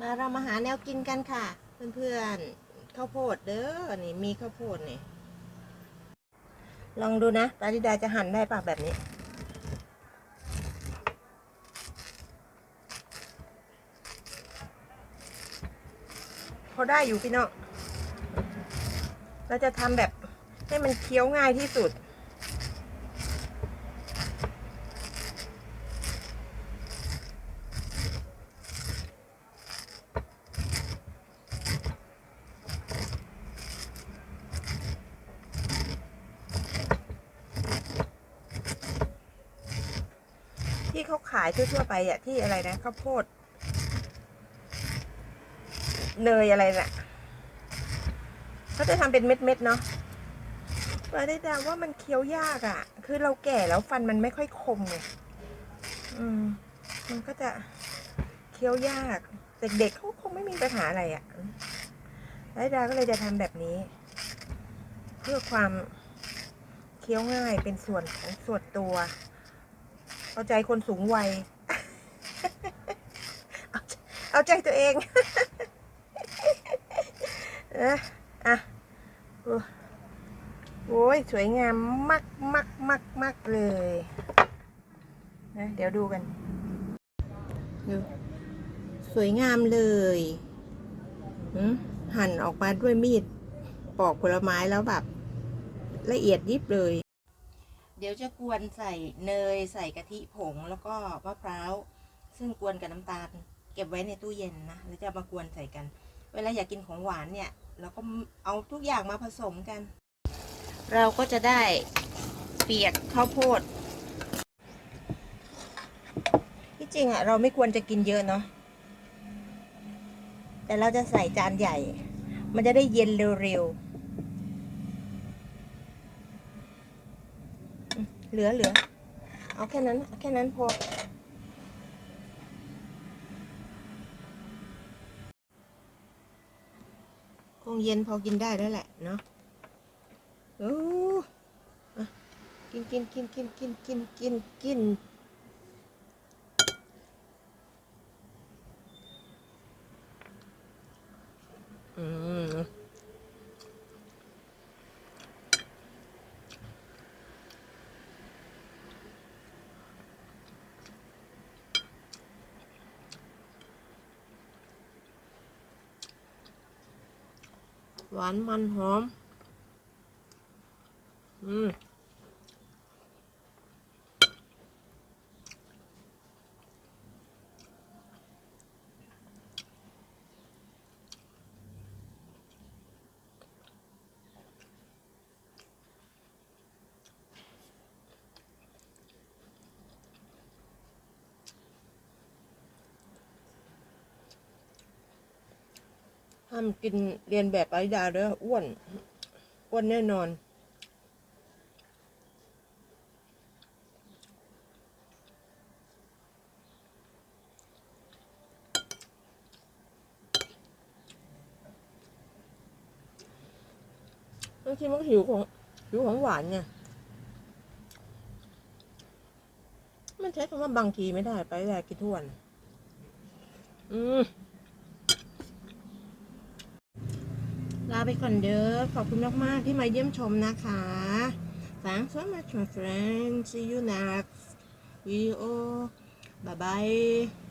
มาเรามาหาแนวกินกันค่ะ เพื่อนๆข้าวโพดเด้อนี่มีข้าวโพดนี่ลองดูนะปาริดาจะหั่นได้ปะแบบนี้ พอได้อยู่พี่น้องเราจะทำแบบให้มันเคี้ยวง่ายที่สุด ที่เขาขายทั่วๆไปอะที่อะไรนะข้าวโพดเนยอะไรน่ะเขาจะทำเป็นเม็ดๆเนาะปาได้ดาว่ามันเคี้ยวยากอะ่ะ คือเราแก่แล้วฟันมันไม่ค่อยคมไงอืม มันก็จะเคี้ยวยาก เด็กๆเขาคงไม่มีปัญหาอะไรอะ่ะปาได้ดาก็เลยจะทำแบบนี้ เพื่อความเคี้ยวง่ายเป็นส่วนของส่วนตัว เอาใจคนสูงวัย เอาใจตัวเองนะอะโอ้ยสวยงามมากมากมากมากเลยนะเดี๋ยวดูกันดูสวยงามเลยหืมหั่นออกมาด้วยมีดปอกผลไม้แล้วแบบ ละเอียดยิบเลย เดี๋ยวจะกวนใส่เนยใส่กะทิผงแล้วก็มะพร้าว ซึ่งกวนกับน้ำตาล เก็บไว้ในตู้เย็นนะแล้วจะมากวนใส่กัน เวลาอยากกินของหวานเนี่ยเราก็เอาทุกอย่างมาผสมกัน เราก็จะได้เปียกข้าวโพด ที่จริงอะเราไม่ควรจะกินเยอะเนาะแต่เราจะใส่จานใหญ่ มันจะได้เย็นเร็วๆอืม เหลือเหลือเอาแค่นั้นเอาแค่นั้นพอ คงเย็นพอกินได้แล้วแหละเนาะโอ้อะกินกินกินกินกินกินกินกิน หวานมันหอม อืม ห้ามกินเรียนแบบไอดาเด้ออ้วน อ้วนแน่นอน บางทีมันหิวของหิวของหวานไงมันใช้คำว่าบางทีไม่ได้ไปแรกกินทุกวันอืม ลา ไปก่อนเด้อขอบคุณมากๆที่มาเยี่ยมชมนะคะ Thanks so much my friend see you next video bye bye